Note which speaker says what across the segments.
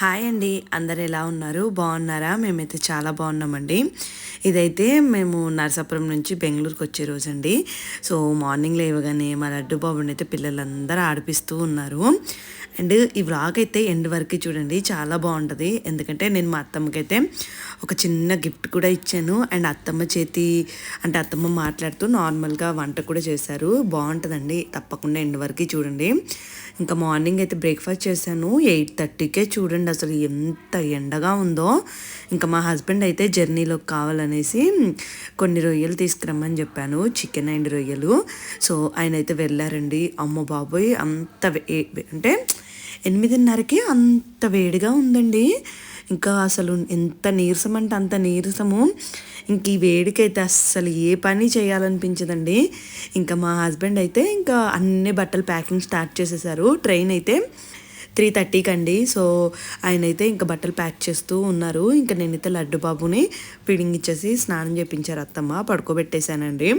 Speaker 1: Hi అండి. అందరు ఎలా ఉన్నారు? బాగున్నారా? మేమైతే చాలా బాగున్నామండి. ఇదైతే మేము నరసాపురం నుంచి బెంగళూరుకి వచ్చే రోజు అండి సో మార్నింగ్ లేవగానే మా లడ్డు బాబుని అయితే పిల్లలందరూ ఆడిపిస్తూ ఉన్నారు. అండ్ ఈ వ్లాగ్ అయితే ఎండ్ వరకు చూడండి. చాలా బాగుంటుంది. ఎందుకంటే నేను మా అత్తమ్మకైతే ఒక చిన్న గిఫ్ట్ కూడా ఇచ్చాను. అండ్ అత్తమ్మ చేతి అంటే అత్తమ్మ మాట్లాడుతూ నార్మల్గా వంట కూడా చేశారు. బాగుంటుందండి. తప్పకుండా ఎండ్ వరకు చూడండి. ఇంకా మార్నింగ్ అయితే బ్రేక్ఫాస్ట్ చేశాను. ఎయిట్ థర్టీకే చూడండి అసలు ఎంత ఎండగా ఉందో. ఇంకా మా హస్బెండ్ అయితే జర్నీలోకి కావాలనేసి కొన్ని రొయ్యలు తీసుకురమ్మని చెప్పాను. చికెన్ అండ్ రొయ్యలు. సో ఆయన అయితే వెళ్ళారండి. అమ్మ బాబోయ్ అంత వే- అంటే ఎనిమిదిన్నరకి అంత వేడిగా ఉందండి. ఇంకా అసలు ఎంత నీరసం అంటే అంత నీరసము. ఇంక ఈ వేడికైతే అస్సలు ఏ పని చేయాలనిపించదండి. ఇంకా మా హస్బెండ్ అయితే ఇంకా అన్ని బట్టలు ప్యాకింగ్ స్టార్ట్ చేసేసారు. ట్రైన్ అయితే త్రీ థర్టీకి అండి. సో ఆయన అయితే ఇంకా బట్టలు ప్యాక్ చేస్తూ ఉన్నారు. ఇంకా నేనైతే లడ్డు బాబుని ఫీడింగ్ ఇచ్చేసి స్నానం చేపించారు అత్తమ్మ. పడుకోబెట్టేశానండి.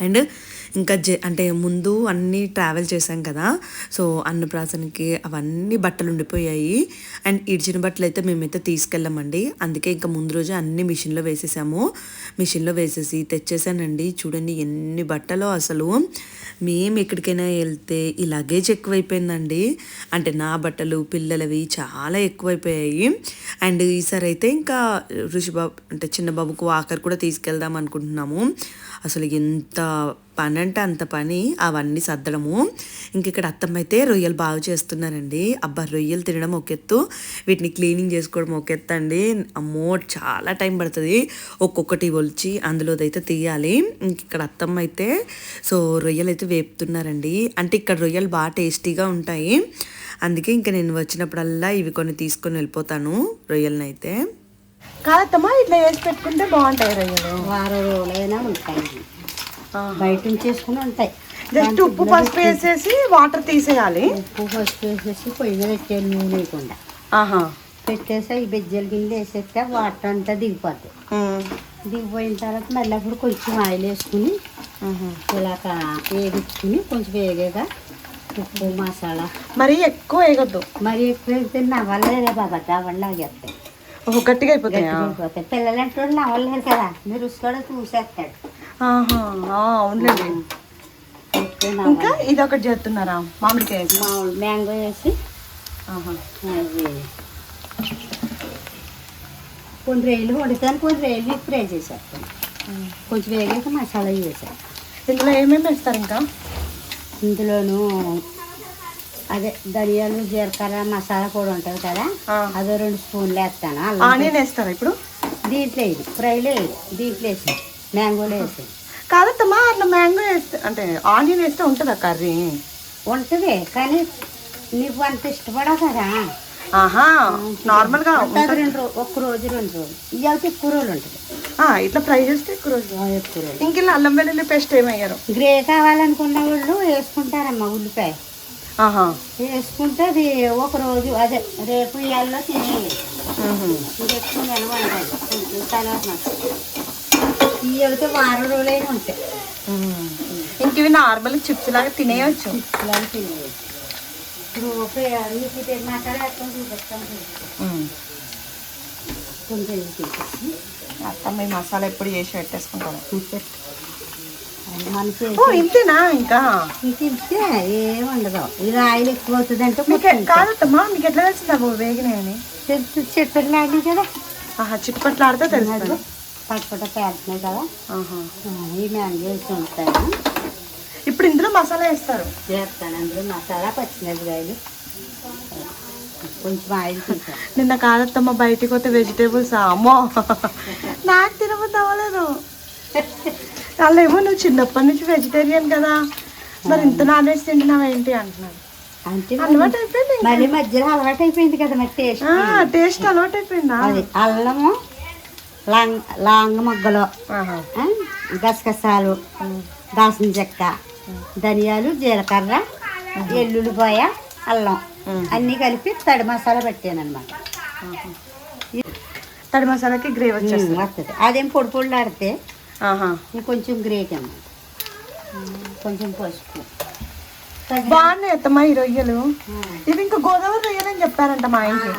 Speaker 1: అండ్ ఇంకా జె అంటే ముందు అన్నీ ట్రావెల్ చేశాం కదా. సో అన్నప్రాసనకి అవన్నీ బట్టలు ఉండిపోయాయి. అండ్ ఇడిచిన బట్టలు అయితే మేమైతే తీసుకెళ్ళామండి. అందుకే ఇంకా ముందు రోజు అన్ని మిషన్లో వేసేసాము. మిషన్లో వేసేసి తెచ్చేసానండి. చూడండి ఎన్ని బట్టలు అసలు. మేము ఎక్కడికైనా వెళ్తే ఈ లగేజ్ ఎక్కువైపోయిందండి. అంటే నా బట్టలు పిల్లలవి చాలా ఎక్కువైపోయాయి. అండ్ ఈసారి అయితే ఇంకా ఋషిబాబు అంటే చిన్న బాబుకు వాకర్ కూడా తీసుకెళ్దాం అనుకుంటున్నాము. అసలు ఎంత పని అంటే అంత పని అవన్నీ సర్దడము ఇంక ఇక్కడ అత్తమ్మ అయితే రొయ్యలు బాగా చేస్తున్నారండి. అబ్బా రొయ్యలు తినడం ఒక ఎత్తు వీటిని క్లీనింగ్ చేసుకోవడం ఒక ఎత్తు అండి. అమ్మో చాలా టైం పడుతుంది. ఒక్కొక్కటి ఒలిచి అందులోదైతే తీయాలి. ఇంక ఇక్కడ అత్తమ్మ అయితే సో రొయ్యలు అయితే వేపుతున్నారండి. అంటే ఇక్కడ రొయ్యలు బాగా టేస్టీగా ఉంటాయి. అందుకే ఇంకా నేను వచ్చినప్పుడల్లా ఇవి కొన్ని తీసుకొని వెళ్ళిపోతాను రొయ్యలని అయితే
Speaker 2: కాదమ్మా ఇట్లా వేసి పెట్టుకుంటే బాగుంటాయి రొయ్యలు
Speaker 3: వారం రోజులైనా ఉంటాయి. బయట నుంచి చేసుకుని ఉంటాయి.
Speaker 2: జస్ట్ ఉప్పు పసుపు వేసేసి వాటర్ తీసేయాలి.
Speaker 3: ఉప్పు పసుపు వేసేసి పొయ్యి మీద పెట్టేయాలి నూనె వేయకుండా
Speaker 2: ఆహా.
Speaker 3: పెట్టేసి ఈ బెజ్జల కింద వేసేస్తే వాటర్ అంతా దిగిపోతాయి
Speaker 2: ఉమ్.
Speaker 3: దిగిపోయిన తర్వాత మళ్ళీ అప్పుడు కొంచెం ఆయిల్ వేసుకుని. ఇలాగ వేగించుకుని కొంచెం వేగాక ఉప్పు మసాలా.
Speaker 2: మరి ఎక్కువ వేయగొద్దు
Speaker 3: మరి ఎక్కువ వేస్తే నవ్వలేదే బాబా నవ్వలాగేస్తాయి
Speaker 2: ఓహో, గట్టిగా అయిపోతాయా?
Speaker 3: పిల్లలు అంటే నవ్వలేరు కదా. మీరు కూడా చూసేస్తాడు.
Speaker 2: అవునులేండి. ఇంకా ఇది ఒకటి చేస్తున్నారా? మామిడికాయ?
Speaker 3: మామూలు మ్యాంగో వేసి. కొన్ని రైలు వండుతాను కొన్ని రైలు ఫ్రై చేసేస్తాను. కొంచెం వేగాక మసాలా వేసాను
Speaker 2: ఇందులో ఏమేమి వేస్తారు ఇంకా?
Speaker 3: ఇందులోను అదే ధనియాలు జీలకర్ర మసాలా కూడా ఉంటుంది కదా. అదో రెండు స్పూన్లు వేస్తాను.
Speaker 2: ఆనియన్ వేస్తారా ఇప్పుడు?
Speaker 3: దీంట్లో వేయదు ఫ్రైలో వేయదు దీంట్లో వేసి మ్యాంగోలో వేసి
Speaker 2: కాదమ్మా అట్లా మ్యాంగో వేస్తే అంటే ఆనియన్ వేస్తే ఉంటుందా కర్రీ?
Speaker 3: ఉంటుంది కానీ నీకు అంత ఇష్టపడవు కదా.
Speaker 2: ఆహా నార్మల్గా
Speaker 3: ఉంటుంది. రెండు రోజు ఒక్క రోజు రెండు రోజులు. ఇవాళ ఎక్కువ రోజులు ఉంటుంది.
Speaker 2: ఆ, ఇట్లా ఫ్రై చేస్తే ఎక్కువ రోజు
Speaker 3: ఆ, ఎక్కువ రోజులు.
Speaker 2: ఇంక ఇలా అల్లం వెల్లుల్లి పేస్ట్ ఏమయ్యారు?
Speaker 3: గ్రే కావాలనుకున్న వాళ్ళు వేసుకుంటారమ్మా ఉల్లిపాయ. వేసుకుంటే అది ఒక రోజు అదే రేపు ఇవాళ తినేయాలి ఇవి అయితే వారం రోజులైనా ఉంటాయి.
Speaker 2: ఇంక ఇవి నార్మల్ చిప్స్ లాగా తినేయచ్చు.
Speaker 3: ఇలా తినేయాలి ఇప్పుడు ఒక మీకు ఇది మసాలా. కొంచెం
Speaker 2: అత్తమ్మ ఈ మసాలా ఎప్పుడు చేసి పెట్టేసుకుంటాను
Speaker 3: అది మనం
Speaker 2: ఓ
Speaker 3: చేసి
Speaker 2: ఇంతేనా ఇంకా?
Speaker 3: ఇది ఏం ఉండదు. ఇది ఆయిల్ ఎక్కువ అవుతుంది అంటే
Speaker 2: మీకు కాదమ్మా మీకు ఎట్లా తెలిసింది అవి వేగినాయని?
Speaker 3: తెలుసు చెట్టులు లాంటివి కదా?
Speaker 2: ఆహా చిట్పట్లు ఆడితే తెలుస్తుంది.
Speaker 3: పట్టుకుంటే పేడుతున్నాయి కదా? ఈ మ్యాంగో వేసి ఉంటాను
Speaker 2: ఇప్పుడు ఇందులో మసాలా వేస్తారు.
Speaker 3: చేస్తాను అందులో మసాలా పచ్చిమిరపకాయలు కొంచెం ఆయిల్
Speaker 2: నిన్న కాదత్తమ్మ బయటికి పోతే వెజిటేబుల్స్ అమ్మో. నాకు తినబుద్ధి అవ్వలేదు. వాళ్ళేమో నువ్వు చిన్నప్పటి నుంచి వెజిటేరియన్ కదా. మరి ఇంత నాన్ వెజ్ తింటున్నావు ఏంటి అంటున్నారు.
Speaker 3: అంటే
Speaker 2: అలవాటు అయిపోయింది.
Speaker 3: మళ్ళీ మధ్యలో అలవాటు అయిపోయింది కదా మరి టేస్ట్
Speaker 2: టేస్ట్ అలవాటు అయిపోయిందా?
Speaker 3: అల్లము లాంగ్ లాంగ్ మొగ్గలు గసగసాలు దాసిన చెక్క ధనియాలు జీలకర్ర ఎల్లుల్లిపాయ అల్లం. అన్నీ కలిపి తడి మసాలా పెట్టాను అనమాట
Speaker 2: తడి మసాలాకి గ్రేవీ వచ్చేస్తుంది.
Speaker 3: వస్తుంది అదేం పొడి పొడి ఆడితే
Speaker 2: ఆహా.
Speaker 3: ఇంకొంచెం గ్రేట్ అన్నమాట. కొంచెం పసుపు.
Speaker 2: బాగున్నాయి అత్తమ్మ ఈ రొయ్యలు. ఇవి ఇంకా గోదావరి రొయ్యలు అని చెప్పారంట మా ఇంటి.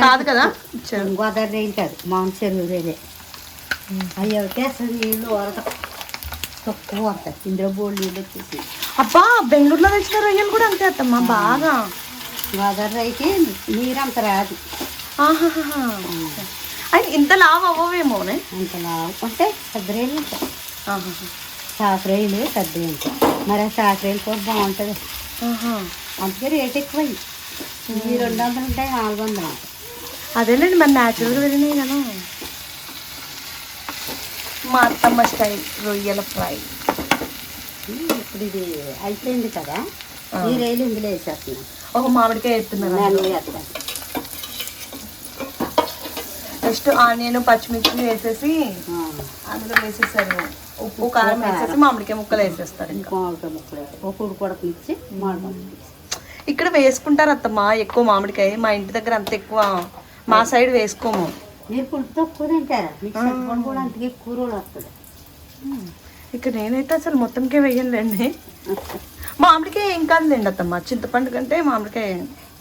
Speaker 2: కాదు కదా.
Speaker 3: గోదావరి రైలు కాదు మామూలు చెరువు రైలే అవి అయితే అసలు నీళ్ళు వరద. తక్కువ వస్తాయి. ఇందులో నీళ్ళు వచ్చేసి.
Speaker 2: అబ్బా బెంగళూరులో తెచ్చిన రొయ్యలు కూడా అంతే అత్తమ్మా బాగా.
Speaker 3: గోదావరి రైకి నీరు అంత రాదు.
Speaker 2: ఇంత లావు అవ్వవేమోనే
Speaker 3: అంత లావుకుంటే పెద్ద రైలు ఉంటాయి
Speaker 2: ఆహాహా.
Speaker 3: సాఫ్ రైలు పెద్ద ఉంటాయి మరి ఆ సాఫ్ రైలు కూడా బాగుంటుంది. అందుకే రేట్ ఎక్కువ. ఇవి రెండు వందలు ఉంటాయి నాలుగు వందలు
Speaker 2: అదేలేండి మరి న్యాచురల్గా వెళ్ళినాయి కదా. మా అత్తమ్మ స్టైల్ రొయ్యల ఫ్రై.
Speaker 3: ఇప్పుడు ఇది అయిపోయింది కదా. ఈ రైలు ఇందులో వేసేస్తున్నాం.
Speaker 2: ఒక మామిడికాయ ఎత్తున్నారు నెక్స్ట్ ఆనియన్ పచ్చిమిర్చి వేసేసి అందులో వేసేసారు ఉప్పు కారం వేసేసి మామిడికాయ ముక్కలు వేసేస్తారు ఇంకా.
Speaker 3: మామిడికాయ ముక్కలు. మామిడికాయ ముక్కలు.
Speaker 2: ఇక్కడ వేసుకుంటారు అత్తమ్మ ఎక్కువ మామిడికాయ. మా ఇంటి దగ్గర అంత ఎక్కువ మా సైడ్ వేసుకోము.
Speaker 3: మీరు తింటారా? కూడా రోజులు వస్తుంది.
Speaker 2: ఇక్కడ నేనైతే అసలు మొత్తంకే వేయనులేండి. మామిడికాయ ఏం కాదులేండి అత్తమ్మ. చింతపండు కంటే మామిడికాయ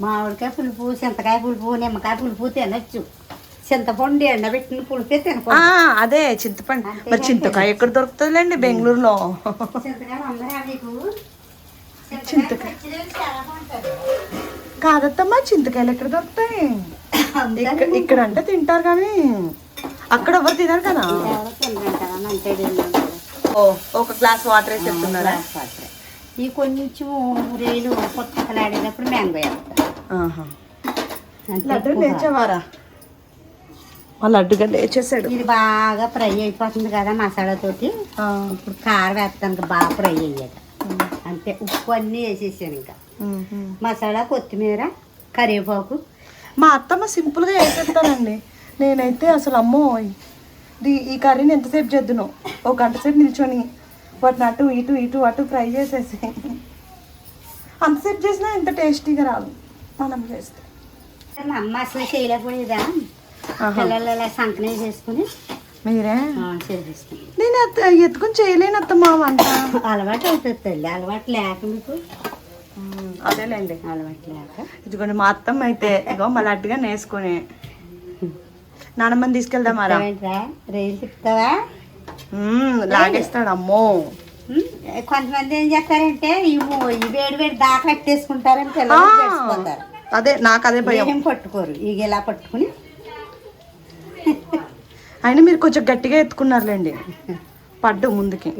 Speaker 3: మామిడికాయ పులుపు చింతకాయ పులుపు నిమ్మకాయ పులుపు తినచ్చు. చింతపండు ఎండబెట్టిన పులుపే తినకూడదు.
Speaker 2: అదే చింతపండు. మరి చింతకాయ ఎక్కడ దొరుకుతుందిలేండి బెంగళూరులో?
Speaker 3: చింతకాయ
Speaker 2: కాదత్తమ్మా చింతకాయలు ఎక్కడ దొరుకుతాయి? ఇక్కడ అంటే తింటారు కానీ అక్కడ ఎవరు తినరు కదా. ఓ ఒక గ్లాస్ వాటర్ వేసి చెప్తున్నారా.
Speaker 3: ఈ కొంచెం రేలు కొత్తలాడేటప్పుడు మ్యాంగో కాదు.
Speaker 2: లేచేవారా మా లడ్డుగా లేచేసాడు
Speaker 3: ఇది బాగా ఫ్రై అయిపోతుంది కదా మసాలాతోటి ఇప్పుడు కారం వేస్తానికి బాగా ఫ్రై అయ్యాక అంతే ఉప్పు అన్నీ వేసేసాను ఇంకా. మసాలా కొత్తిమీర కరివేపాకు.
Speaker 2: మా అత్తమ్మ సింపుల్గా వేసేస్తానండి నేనైతే అసలు అమ్మో ఇది- ఈ కర్రీని ఎంతసేపు చేద్దును. ఒక గంట సేపు నిల్చొని వాటిని అటు ఇటు ఇటు అటు ఫ్రై చేసేసి. అంతసేపు చేసినా ఎంత టేస్టీగా రాదు. మనం చేస్తే.
Speaker 3: అమ్మ అసలు చేయలేకపోయేదా. పిల్లలు సంకనే చేసుకుని
Speaker 2: మీరే? నేను ఎత్తుకుని చేయలేను అత్తమ్మ వంట.
Speaker 3: అలవాటు అవుతుంది తల్లి అలవాటు లేక మీకు.
Speaker 2: అదేలేండి.
Speaker 3: అలవాటు లేక.
Speaker 2: ఇదిగోండి మా అత్తమ్మ అయితే ఇగో మా లడ్డుగా నేసుకొని. నానమ్మని తీసుకెళ్దామారా
Speaker 3: ఏంట్రా రైలు తిప్పుతావా?
Speaker 2: లాగేస్తాడు అమ్మో.
Speaker 3: కొంతమంది ఏం చేస్తారంటే ఈ మూ- వేడి వేడి దాకా పెట్టేసుకుంటారని పిల్లలు
Speaker 2: అదే నాకు అదే భయం.
Speaker 3: పట్టుకోరు ఇక ఇలా పట్టుకుని
Speaker 2: అయినా మీరు కొంచెం గట్టిగా ఎత్తుకున్నారులేండి. పడ్డు ముందుకి.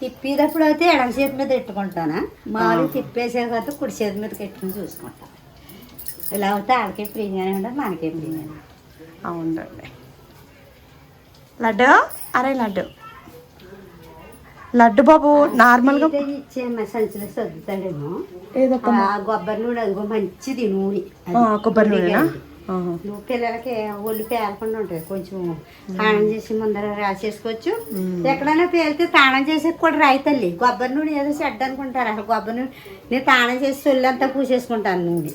Speaker 3: తిప్పేటప్పుడు అయితే ఎడమ చేతి మీద పెట్టుకుంటానా మామూలుగా తిప్పేసే కదా కుడి చేతి మీద పెట్టుకుని చూసుకుంటాను ఇలా అవుతే ఆడికే ప్రియంగానే ఉండదు మనకే ఉంటుంది.
Speaker 2: అవునండి. లడ్డు? అరే లడ్డు. లడ్డు బాబు నార్మల్గా
Speaker 3: ఇచ్చే సంచిలో సర్దుతాడేమో.
Speaker 2: ఏదో
Speaker 3: కొబ్బరి నూనె అదిగో మంచిది నూనె.
Speaker 2: కొబ్బరి నూనెనా.
Speaker 3: నువ్వు పిల్లలకి ఒళ్ళు పేలకుండా ఉంటుంది కొంచెం స్నానం చేసి ముందర రాసేసుకోవచ్చు. ఎక్కడైనా పేలితే తాళం చేసి కూడా రాయి తల్లి. కొబ్బరి నూనె ఏదో చెడ్డ అనుకుంటారు. అసలు కొబ్బరి నూనె నేను తాళం చేసి ఒళ్ళంతా పూసేసుకుంటాను నూనె.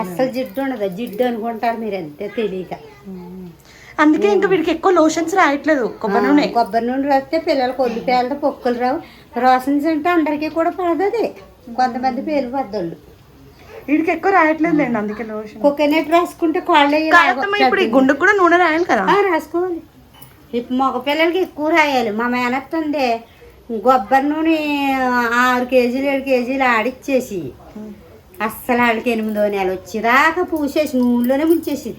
Speaker 3: అస్సలు జిడ్డు ఉండదు. జిడ్డు అనుకుంటారు మీరు అంతే తెలియక.
Speaker 2: అందుకే ఇంకా వీడికి ఎక్కువ లోషన్స్ రాయట్లేదు కొబ్బరి నూనె.
Speaker 3: కొబ్బరి నూనె రాస్తే పిల్లలకు ఒళ్ళు పేలతో పొక్కులు రావు. రోషన్స్ అంటే అందరికీ కూడా పడదు అది. కొంతమంది పేలు పెద్దోళ్ళు
Speaker 2: వీడికి ఎక్కువ రాయట్లేదు లేండి అందుకే లోషన్
Speaker 3: కోకోనట్ రాసుకుంటే కాళ్ళు
Speaker 2: ఇప్పుడు ఈ గుండెకు కూడా నూనె రాయాలి కదా?
Speaker 3: రాసుకోవాలి. ఇప్పుడు మగ పిల్లలకి ఎక్కువ రాయాలి. మా మేనత్తండే కొబ్బరి నూనె ఆరు కేజీలు ఏడు కేజీలు ఆడిచ్చేసి అస్సలు వాళ్ళకి ఎనిమిదో నెల వచ్చేదాకా పూసేసి నూనెలోనే ముంచేసి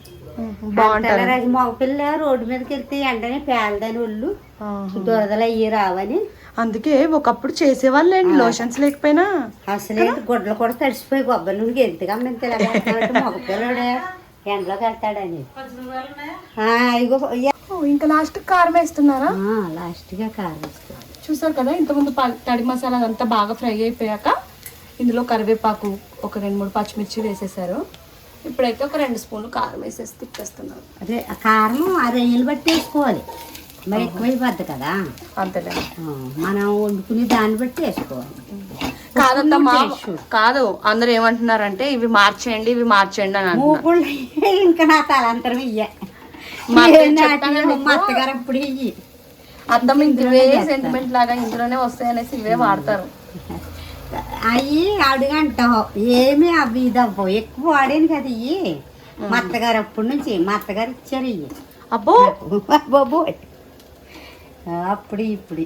Speaker 2: బాగుంటారు
Speaker 3: రాజు మగ పిల్ల రోడ్డు మీదకి వెళ్తే ఎండనే పేలదని ఒళ్ళు దురదలు అయ్యి రావని
Speaker 2: అందుకే ఒకప్పుడు చేసేవాళ్ళండి లోషన్స్ లేకపోయినా.
Speaker 3: అసలే గుడ్లు కూడా తడిసిపోయి కొబ్బరి నూనెకి ఎంతగా మేము తెలంగాణ మగ పిల్లడే. ఎండలోకి వెళ్తాడని ఇగో
Speaker 2: ఇంకా లాస్ట్ కారం వేస్తున్నారా?
Speaker 3: లాస్ట్గా కారం
Speaker 2: చూసారు కదా ఇంతకుముందు ప- తడి మసాలా అదంతా బాగా ఫ్రై అయిపోయాక ఇందులో కరివేపాకు ఒక రెండు మూడు పచ్చిమిర్చి వేసేసారు. ఇప్పుడైతే ఒక రెండు స్పూన్లు కారం వేసేసి తిప్పేస్తున్నారు.
Speaker 3: అదే కారం ఆ రొయ్యలు బట్టి వేసుకోవాలి. మరి ఎక్కువైపోద్ది కదా.
Speaker 2: అంతేలే
Speaker 3: మనం వండుకునే దాన్ని బట్టి వేసుకోవాలి.
Speaker 2: కాదమ్మా
Speaker 3: చూడు.
Speaker 2: కాదు అందరూ ఏమంటున్నారంటే ఇవి మార్చేయండి ఇవి మార్చేయండి అని అంటున్నారు.
Speaker 3: ఇంకా నా తలంతరం ఇయ్య.
Speaker 2: మా
Speaker 3: అత్తగారు అప్పుడు ఇయ్యి.
Speaker 2: అర్థం ఇందువే సెంటిమెంట్ లాగా ఇందులోనే వస్తాయి అనేసి ఇవే వాడతారు.
Speaker 3: అవి అడుగంటావు ఏమి అవి ఇదవ్వవు ఎక్కువ వాడాను కదా ఇవి మా అత్తగారు అప్పటి నుంచి? మా అత్తగారు ఇచ్చారు ఇవి
Speaker 2: అబ్బో!
Speaker 3: బాబోయ్ అప్పుడు ఇప్పుడు.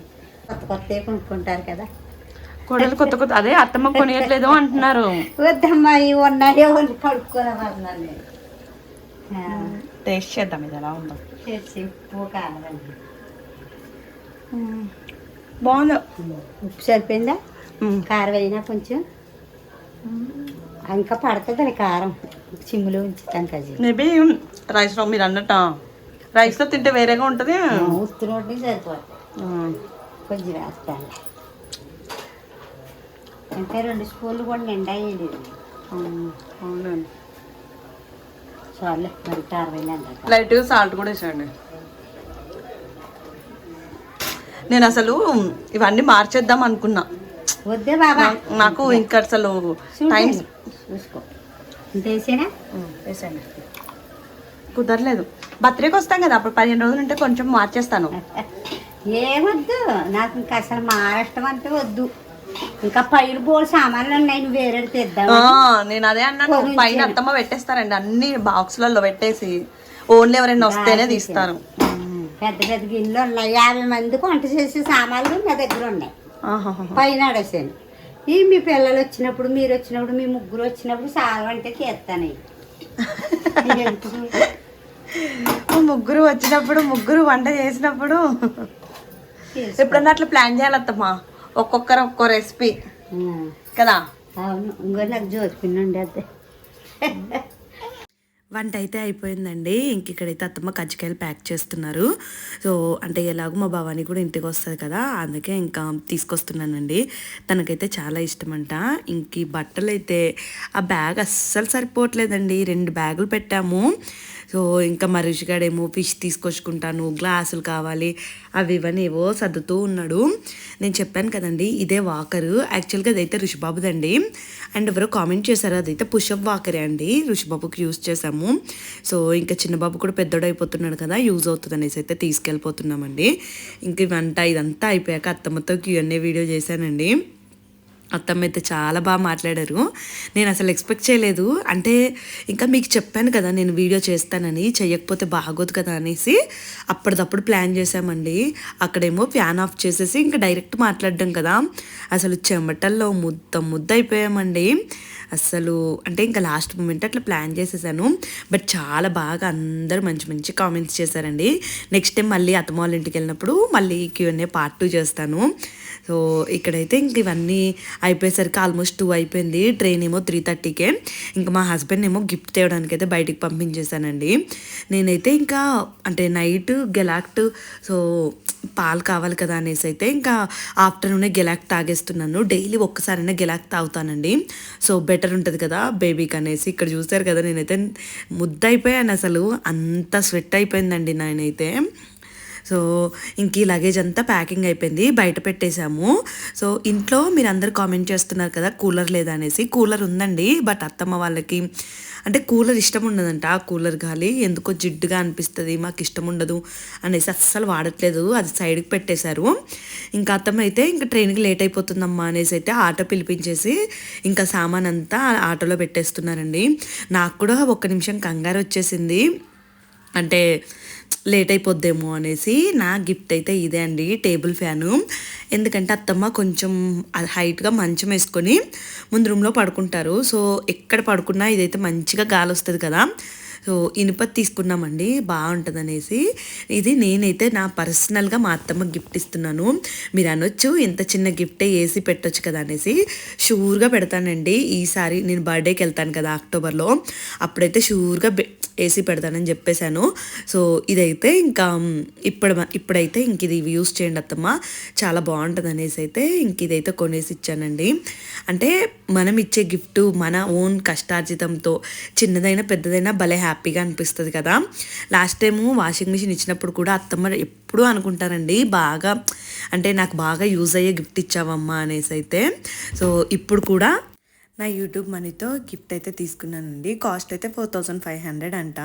Speaker 3: కొత్త కొత్త కొనుక్కుంటారు కదా.
Speaker 2: కొడలు కొత్త కొత్త అదే అత్తమ్మ కొనియట్లేదు అంటున్నారు.
Speaker 3: వద్దమ్మా ఇవి ఉన్నాయో నేను.
Speaker 2: టేస్ట్ చేద్దాం ఇది ఎలా ఉందో.
Speaker 3: చేసి ఉప్పు కావాలండి
Speaker 2: బాగుంది.
Speaker 3: ఉప్పు సరిపోయిందా? కారం అయినా కొంచెం. ఇంకా పడుతుంది కారం. చిమ్ములో ఉంచుతాను కజీ
Speaker 2: మేబీ రైస్లో మీరు అన్నట్టు? రైస్లో తింటే వేరేగా ఉంటుంది?
Speaker 3: ఉత్తు రోడ్డు సరిపోతుంది కొంచెం వేస్తాను. ఇంకా రెండు స్పూన్లు కూడా నిండా
Speaker 2: అవునండి.
Speaker 3: చాలు మరి అరవై
Speaker 2: లైట్గా సాల్ట్ కూడా వేసండి నేను అసలు ఇవన్నీ మార్చేద్దాం అనుకున్నా.
Speaker 3: వద్దే బాబా.
Speaker 2: నాకు ఇంకా అసలు టైం
Speaker 3: చూసుకో. ఇంతేసేనా
Speaker 2: వేసండి కుదరలేదు. బర్త్డేకి వస్తాం కదా అప్పుడు పదిహేను రోజులు ఉంటే కొంచెం మార్చేస్తాను.
Speaker 3: ఏమొద్దు నాకు ఇంకా అసలు మహారాష్ట్రం అంటే వద్దు. ఇంకా పైరు బోల్ సామాన్లు ఉన్నాయి నువ్వు వేరే తెద్దాం
Speaker 2: నేను అదే అన్నాను పైన అత్తమ్మ పెట్టేస్తారండి అన్ని బాక్సులలో పెట్టేసి. ఓన్లీ ఎవరైనా వస్తేనే తీస్తారు.
Speaker 3: పెద్ద పెద్ద గిన్నెలు ఉన్నాయి యాభై మందికి వంట చేసే సామాన్లు నా దగ్గర ఉన్నాయి. పైన ఆడేసాను ఈ మీ పిల్లలు వచ్చినప్పుడు మీరు వచ్చినప్పుడు మీ ముగ్గురు వచ్చినప్పుడు చాలా అంటే తీస్తాను
Speaker 2: ముగ్గురు వచ్చినప్పుడు ముగ్గురు వంట చేసినప్పుడు. ఎప్పుడన్నా అట్లా ప్లాన్ చేయాలి అత్తమ్మా. ఒక్కొక్కరు ఒక్కో రెసిపీ. కదా?
Speaker 3: అవును. ఇంకో నాకు ఉండేది
Speaker 1: వంట అయితే అయిపోయిందండి. ఇంక ఇక్కడైతే అత్తమ్మ కజ్జికాయలు ప్యాక్ చేస్తున్నారు. సో అంటే ఎలాగో మా భవాని కూడా ఇంటికి వస్తుంది కదా అందుకే ఇంకా తీసుకొస్తున్నానండి. తనకైతే చాలా ఇష్టమంట. ఇంక ఈ బట్టలు అయితే ఆ బ్యాగ్ అస్సలు సరిపోవట్లేదండి. రెండు బ్యాగులు పెట్టాము. సో ఇంకా మా రుషిగాడేమో ఫిష్ తీసుకొచ్చుకుంటాను గ్లాసులు కావాలి అవి ఇవన్నీ ఏవో సర్దుతూ ఉన్నాడు. నేను చెప్పాను కదండి ఇదే వాకరు. యాక్చువల్గా అదైతే ఋషిబాబుదండి అండ్ ఎవరో కామెంట్ చేశారు అదైతే పుషప్ వాకరే అండి. ఋషిబాబుకి యూజ్ చేసాము సో ఇంకా చిన్నబాబు కూడా పెద్దోడు అయిపోతున్నాడు కదా యూజ్ అవుతుంది అనేసి అయితే తీసుకెళ్ళిపోతున్నామండి. ఇంక ఇవంతా ఇదంతా అయిపోయాక అత్తమ్మతో క్యూఎన్ఏ వీడియో చేశానండి. అత్తమ్మ అయితే చాలా బాగా మాట్లాడారు. నేను అసలు ఎక్స్పెక్ట్ చేయలేదు. అంటే ఇంకా మీకు చెప్పాను కదా నేను వీడియో చేస్తానని చెయ్యకపోతే బాగోదు కదా అనేసి అప్పటిదప్పుడు ప్లాన్ చేసామండి అక్కడేమో ఫ్యాన్ ఆఫ్ చేసేసి ఇంకా డైరెక్ట్ మాట్లాడడం కదా. అసలు చెమటల్లో ముద్ద ముద్ద అయిపోయామండి. అసలు అంటే ఇంకా లాస్ట్ మూమెంట్ అట్లా ప్లాన్ చేసేసాను. బట్ చాలా బాగా అందరూ మంచి మంచి కామెంట్స్ చేశారండి. నెక్స్ట్ టైం మళ్ళీ అత్తమ్మ వాళ్ళ ఇంటికి వెళ్ళినప్పుడు మళ్ళీ క్యూఎన్ఏ పార్ట్ టూ చేస్తాను. సో ఇక్కడైతే ఇంక ఇవన్నీ అయిపోయేసరికి ఆల్మోస్ట్ టూ అయిపోయింది. ట్రైన్ ఏమో త్రీ థర్టీకే ఇంకా మా హస్బెండ్ ఏమో గిఫ్ట్ తేవడానికి అయితే బయటికి పంపించేశానండి. నేనైతే ఇంకా అంటే నైట్ గెలాక్ట్ సో పాలు కావాలి కదా అనేసి అయితే ఇంకా ఆఫ్టర్నూనే గెలాక్ తాగేస్తున్నాను. డైలీ ఒక్కసారైనా గెలాక్ తాగుతానండి. సో బెటర్ ఉంటుంది కదా బేబీకి అనేసి. ఇక్కడ చూసారు కదా నేనైతే ముద్ద అయిపోయాను అసలు. అంత స్వెట్ అయిపోయిందండి నేనైతే సో ఇంక ఈ లగేజ్ అంతా ప్యాకింగ్ అయిపోయింది. బయట పెట్టేశాము. సో ఇంట్లో మీరు అందరు కామెంట్ చేస్తున్నారు కదా కూలర్ లేదా అనేసి. కూలర్ ఉందండి బట్ అత్తమ్మ వాళ్ళకి అంటే కూలర్ ఇష్టం ఉండదంట ఆ కూలర్ గాలి. ఎందుకో జిడ్డుగా అనిపిస్తుంది మాకు ఇష్టం ఉండదు అనేసి అస్సలు వాడట్లేదు. అది సైడ్కి పెట్టేశారు. ఇంకా అత్తమ్మ అయితే ఇంకా ట్రైన్కి లేట్ అయిపోతుందమ్మా అనేసి అయితే ఆటో పిలిపించేసి ఇంకా సామాన్ అంతా ఆటోలో పెట్టేస్తున్నారండి. నాకు కూడా ఒక్క నిమిషం కంగారు వచ్చేసింది. అంటే లేట్ అయిపోద్దేమో అనేసి నా గిఫ్ట్ అయితే ఇదే అండి టేబుల్ ఫ్యాను. ఎందుకంటే అత్తమ్మ కొంచెం హైట్గా మంచం వేసుకొని ముందు రూమ్లో పడుకుంటారు. సో ఎక్కడ పడుకున్నా ఇదైతే మంచిగా గాలి వస్తుంది కదా. సో ఇనుప తీసుకున్నామండి. బాగుంటుంది అనేసి ఇది నేనైతే నా పర్సనల్గా మా అత్తమ్మ గిఫ్ట్ ఇస్తున్నాను. మీరు అనొచ్చు ఇంత చిన్న గిఫ్టే వేసి పెట్టొచ్చు కదా అనేసి. షూర్గా పెడతానండి. ఈసారి నేను బర్త్డేకి వెళ్తాను కదా అక్టోబర్లో. అప్పుడైతే షూర్గా వేసి పెడతానని చెప్పేశాను. సో ఇదైతే ఇంకా ఇప్పుడు ఇప్పుడైతే ఇంక ఇది యూస్ చేయండి అత్తమ్మ. చాలా బాగుంటుంది అనేసి అయితే ఇంక ఇదైతే కొనేసి ఇచ్చానండి. అంటే మనం ఇచ్చే గిఫ్ట్ మన ఓన్ కష్టార్జితంతో చిన్నదైనా పెద్దదైనా భలే హ్యాపీ హ్యాపీగా అనిపిస్తుంది కదా. లాస్ట్ టైము వాషింగ్ మిషన్ ఇచ్చినప్పుడు కూడా అత్తమ్మ ఎప్పుడూ అనుకుంటారండి బాగా అంటే నాకు బాగా యూజ్ అయ్యే గిఫ్ట్ ఇచ్చావమ్మా అనేసి అయితే. సో ఇప్పుడు కూడా నా యూట్యూబ్ మనీతో గిఫ్ట్ అయితే తీసుకున్నానండి. కాస్ట్ అయితే ఫోర్ థౌజండ్ ఫైవ్ హండ్రెడ్ అంట.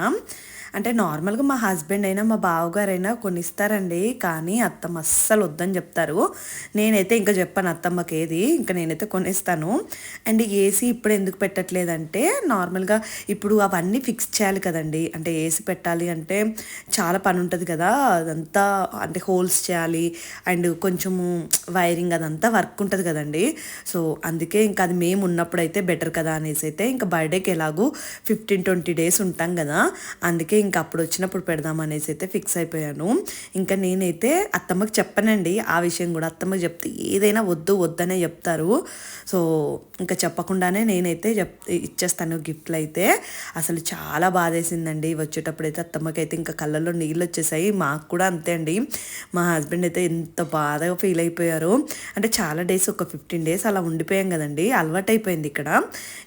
Speaker 1: అంటే నార్మల్గా మా హస్బెండ్ అయినా మా బావగారైనా కొనిస్తారండి. కానీ అత్తమ్మ అస్సలు వద్దని చెప్తారు. నేనైతే ఇంకా చెప్పాను అత్తమ్మకి ఏది ఇంకా నేనైతే కొనిస్తాను. అండ్ ఏసీ ఇప్పుడు ఎందుకు పెట్టట్లేదంటే నార్మల్గా ఇప్పుడు అవన్నీ ఫిక్స్ చేయాలి కదండి. అంటే ఏసీ పెట్టాలి అంటే చాలా పని ఉంటుంది కదా. అదంతా అంటే హోల్స్ చేయాలి. అండ్ కొంచెము వైరింగ్ అదంతా వర్క్ ఉంటుంది కదండి. సో అందుకే ఇంకా అది మేము ఉన్నప్పుడు అయితే బెటర్ కదా అనేసి అయితే ఇంకా బర్త్డేకి ఎలాగూ ఫిఫ్టీన్ ట్వంటీ డేస్ ఉంటాం కదా. అందుకే ఇంకా అప్పుడు వచ్చినప్పుడు పెడదాం అనేసి అయితే ఫిక్స్ అయిపోయాను. ఇంకా నేనైతే అత్తమ్మకి చెప్పనండి. ఆ విషయం కూడా అత్తమ్మకి చెప్తే ఏదైనా వద్దు వద్దనే చెప్తారు. సో ఇంకా చెప్పకుండానే నేనైతే చెప్ ఇచ్చేస్తాను గిఫ్ట్లు అయితే. అసలు చాలా బాధేసిందండి. వచ్చేటప్పుడు అయితే అత్తమ్మకి అయితే ఇంకా కళ్ళల్లో నీళ్ళు వచ్చేసాయి. మాకు కూడా అంతే అండి. మా హస్బెండ్ అయితే ఎంత బాధగా ఫీల్ అయిపోయారు. అంటే చాలా డేస్ ఒక ఫిఫ్టీన్ డేస్ అలా ఉండిపోయాం కదండి. అలవాటైపోయింది ఇక్కడ.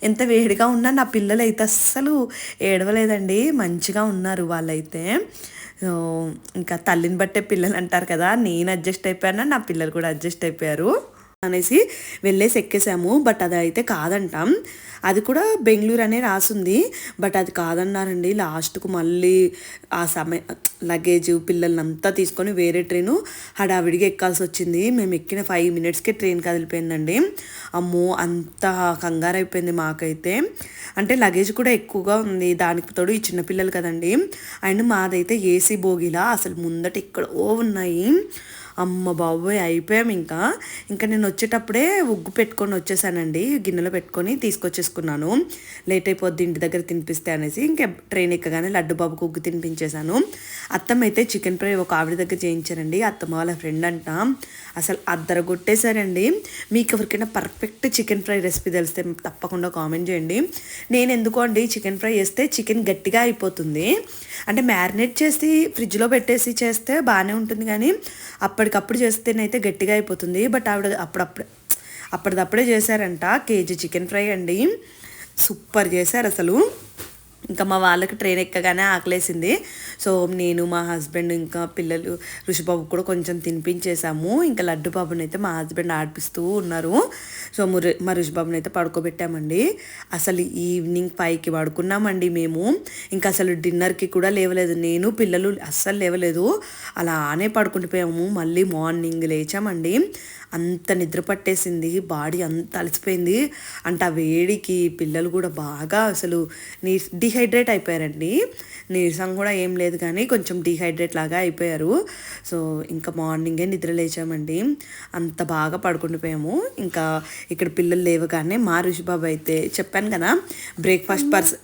Speaker 1: ఎంత వేడిగా ఉన్నా నా పిల్లలు అయితే అస్సలు ఏడవలేదండి. మంచిగా ఉన్నారు వాళ్ళైతే. ఇంకా తల్లిని బట్టే పిల్లలు అంటారు కదా నేను అడ్జస్ట్ అయిపోయాను? నా పిల్లలు కూడా అడ్జస్ట్ అయిపోయారు. అనేసి వెళ్ళేసి ఎక్కేసాము. బట్ అది అయితే కాదంటాం. అది కూడా బెంగళూరు అనే రాసుంది. బట్ అది కాదన్నారండి. లాస్ట్కు మళ్ళీ ఆ సమయ లగేజ్ పిల్లల్ని అంతా తీసుకొని వేరే ట్రైను హడావిడిగా ఎక్కాల్సి వచ్చింది మేము ఎక్కిన ఫైవ్ మినిట్స్కే ట్రైన్ కదిలిపోయిందండి. అమ్మో! అంత కంగారు అయిపోయింది మాకైతే. అంటే లగేజ్ కూడా ఎక్కువగా ఉంది. దానికి తోడు ఈ చిన్నపిల్లలు కదండి. అండ్ మాదైతే ఏసీ బోగిలా అసలు ముందట ఎక్కడో ఉన్నాయి. అమ్మ బాబోయ్ అయిపోయాం ఇంకా. ఇంకా నేను వచ్చేటప్పుడే ఉగ్గు పెట్టుకొని వచ్చేసానండి. గిన్నెలో పెట్టుకొని తీసుకొచ్చేసుకున్నాను. లేట్ అయిపోద్ది ఇంటి దగ్గర తినిపిస్తే అనేసి ఇంకా ట్రైన్ ఎక్కగానే లడ్డు బాబుకు ఉగ్గు తినిపించేశాను. అత్తమ్మ అయితే చికెన్ ఫ్రై ఒక ఆవిడ దగ్గర చేయించారండి. అత్తమ్మ వాళ్ళ ఫ్రెండ్ అంట. అసలు అద్దర కొట్టేశారండి మీకు ఎవరికైనా పర్ఫెక్ట్ చికెన్ ఫ్రై రెసిపీ తెలిస్తే తప్పకుండా కామెంట్ చేయండి. నేను ఎందుకో అండి చికెన్ ఫ్రై చేస్తే చికెన్ గట్టిగా అయిపోతుంది. అంటే మ్యారినేట్ చేసి ఫ్రిడ్జ్లో పెట్టేసి చేస్తే బాగానే ఉంటుంది కానీ అప్పటి అప్పటికప్పుడు చేస్తేనైతే గట్టిగా అయిపోతుంది. బట్ ఆవిడ అప్పుడప్పుడు అప్పటిదప్పుడే చేశారంట. కేజీ చికెన్ ఫ్రై అండి. సూపర్ చేశారు అసలు ఇంకా మా వాళ్ళకి ట్రైన్ ఎక్కగానే ఆకలేసింది. సో నేను మా హస్బెండ్ ఇంకా పిల్లలు ఋషిబాబు కూడా కొంచెం తినిపించేసాము. ఇంకా లడ్డు బాబుని అయితే మా హస్బెండ్ ఆడిపిస్తూ ఉన్నారు. సో మురి మా ఋషిబాబుని అయితే పడుకోబెట్టామండి. అసలు ఈవినింగ్ ఫైవ్కి పడుకున్నామండి మేము. ఇంకా అసలు డిన్నర్కి కూడా లేవలేదు. నేను పిల్లలు అస్సలు లేవలేదు. అలానే పడుకుంటుపోయాము మళ్ళీ మార్నింగ్ లేచామండి. అంత నిద్ర పట్టేసింది బాడీ అంత అలసిపోయింది. అంటే ఆ వేడికి పిల్లలు కూడా బాగా అసలు నీ డిహైడ్రేట్ అయిపోయారండి. నీరసం కూడా ఏం లేదు కానీ కొంచెం డిహైడ్రేట్ లాగా అయిపోయారు. సో ఇంకా మార్నింగే నిద్ర లేచామండి. అంత బాగా పడుకుండిపోయాము. ఇంకా ఇక్కడ పిల్లలు లేవగానే మా ఋషిబాబు అయితే చెప్పాను కదా బ్రేక్ఫాస్ట్ పర్సన్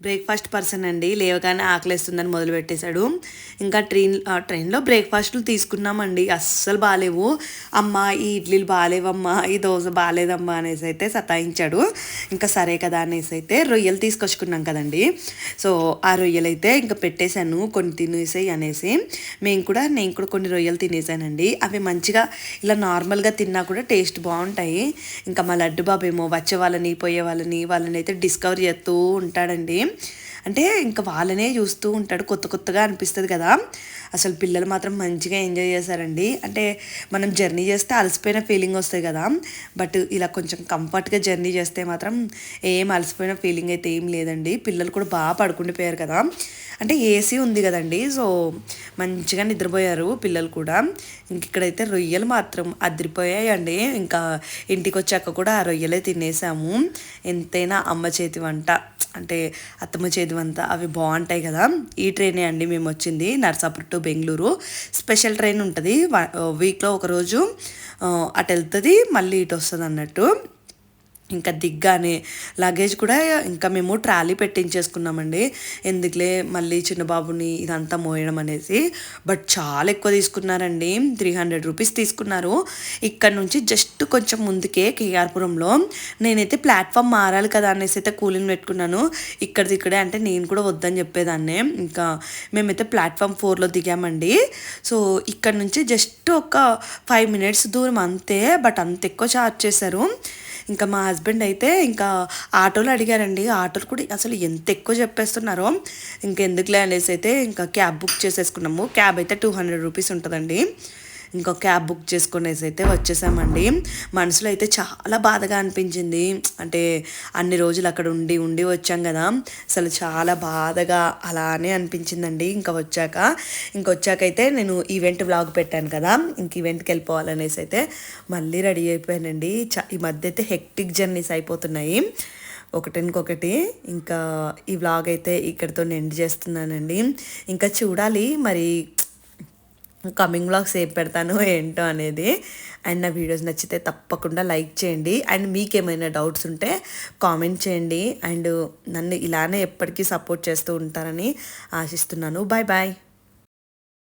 Speaker 1: బ్రేక్ఫాస్ట్ పర్సన్ అండి. లేవగానే ఆకలిస్తుందని మొదలు పెట్టేశాడు. ఇంకా ట్రైన్ ఆ ట్రైన్లో బ్రేక్ఫాస్ట్లు తీసుకున్నామండి. అస్సలు బాగాలేవు అమ్మ ఈ ఇడ్లీలు బాగాలేవమ్మా ఈ దోశ బాగాలేదమ్మా అనేసి అయితే సతాయించాడు. ఇంకా సరే కదా అనేసి అయితే రొయ్యలు తీసుకొచ్చుకున్నాం కదండి. సో ఆ రొయ్యలు అయితే ఇంకా పెట్టేశాను. కొన్ని తినేసాయి అనేసి. మేము కూడా నేను కూడా కొన్ని రొయ్యలు తినేసానండి. అవి మంచిగా ఇలా నార్మల్గా తిన్నా కూడా టేస్ట్ బాగుంటాయి. ఇంకా మా లడ్డు బాబు ఏమో వచ్చే వాళ్ళని పోయే వాళ్ళని వాళ్ళని అయితే డిస్కవర్ చేస్తూ ఉంటాడండి. అంటే ఇంకా వాళ్ళనే చూస్తూ ఉంటాడు కొత్త కొత్తగా అనిపిస్తుంది కదా. అసలు పిల్లలు మాత్రం మంచిగా ఎంజాయ్ చేశారండి. అంటే మనం జర్నీ చేస్తే అలసిపోయిన ఫీలింగ్ వస్తుంది కదా. బట్ ఇలా కొంచెం కంఫర్ట్గా జర్నీ చేస్తే మాత్రం ఏం అలసిపోయిన ఫీలింగ్ అయితే ఏం లేదండి. పిల్లలు కూడా బాగా పడుకుండిపోయారు కదా. అంటే ఏసీ ఉంది కదండి. సో మంచిగా నిద్రపోయారు పిల్లలు కూడా. ఇంక ఇక్కడైతే రొయ్యలు మాత్రం అదిరిపోయాయండి. ఇంకా ఇంటికి వచ్చాక కూడా ఆ రొయ్యలే తినేసాము. ఎంతైనా అమ్మ చేతి వంట. అంటే అత్తమ్మ చేతి అంతా అవి బాగుంటాయి కదా. ఈ ట్రైనే అండి మేము వచ్చింది Narsapur to Bengaluru. Special train ఉంటుంది. వీక్లో ఒకరోజు అటు వెళ్తుంది మళ్ళీ ఇటు వస్తుంది అన్నట్టు ఇంకా దిగ్గానే లగేజ్ కూడా ఇంకా మేము ట్రాలీ పెట్టించేసుకున్నామండి. ఎందుకులే మళ్ళీ చిన్న బాబుని ఇదంతా మోయడం అనేసి. బట్ చాలా ఎక్కువ తీసుకున్నారండి. త్రీ హండ్రెడ్ రూపీస్ తీసుకున్నారు. ఇక్కడ నుంచి జస్ట్ కొంచెం ముందుకే కేఆర్పురంలో నేనైతే ప్లాట్ఫామ్ మారాలి కదా అనేసి అయితే కూలింగ్ పెట్టుకున్నాను. ఇక్కడిది ఇక్కడే అంటే నేను కూడా వద్దని చెప్పేదాన్నే. ఇంకా మేమైతే ప్లాట్ఫామ్ ఫోర్లో దిగామండి. సో ఇక్కడ నుంచి జస్ట్ ఒక ఫైవ్ మినిట్స్ దూరం అంతే. బట్ అంత ఎక్కువ ఛార్జ్ చేశారు. ఇంకా మా హస్బెండ్ అయితే ఇంకా ఆటోలు అడిగారండి. ఆటోలు కూడా అసలు ఎంత ఎక్కువ చెప్పేస్తున్నారో. ఇంకెందుకులే అనేసి అయితే ఇంకా క్యాబ్ బుక్ చేసేసుకున్నాము. క్యాబ్ అయితే టూ హండ్రెడ్ రూపీస్ ఉంటుందండి. ఇంకో క్యాబ్ బుక్ చేసుకునేసి అయితే వచ్చేసామండి. మనసులో అయితే చాలా బాధగా అనిపించింది. అంటే అన్ని రోజులు అక్కడ ఉండి ఉండి వచ్చాం కదా. అసలు చాలా బాధగా అలానే అనిపించిందండి. ఇంకా వచ్చాక ఇంక వచ్చాకైతే నేను ఈవెంట్ వ్లాగ్ పెట్టాను కదా. ఇంక ఈవెంట్కి వెళ్ళిపోవాలనేసి అయితే మళ్ళీ రెడీ అయిపోయానండి. ఈ మధ్య అయితే హెక్టిక్ జర్నీస్ అయిపోతున్నాయి. ఒకటినకొకటి ఇంకా ఈ వ్లాగ్ అయితే ఇక్కడితో ఎండ్ చేస్తున్నానండి. ఇంకా చూడాలి మరి కమింగ్ బ్లాగ్స్ ఏం పెడతాను ఏంటో అనేది. అండ్ నా వీడియోస్ నచ్చితే తప్పకుండా లైక్ చేయండి. అండ్ మీకేమైనా డౌట్స్ ఉంటే కామెంట్ చేయండి. అండ్ నన్ను ఇలానే ఎప్పటికీ సపోర్ట్ చేస్తూ ఉంటారని ఆశిస్తున్నాను. Bye bye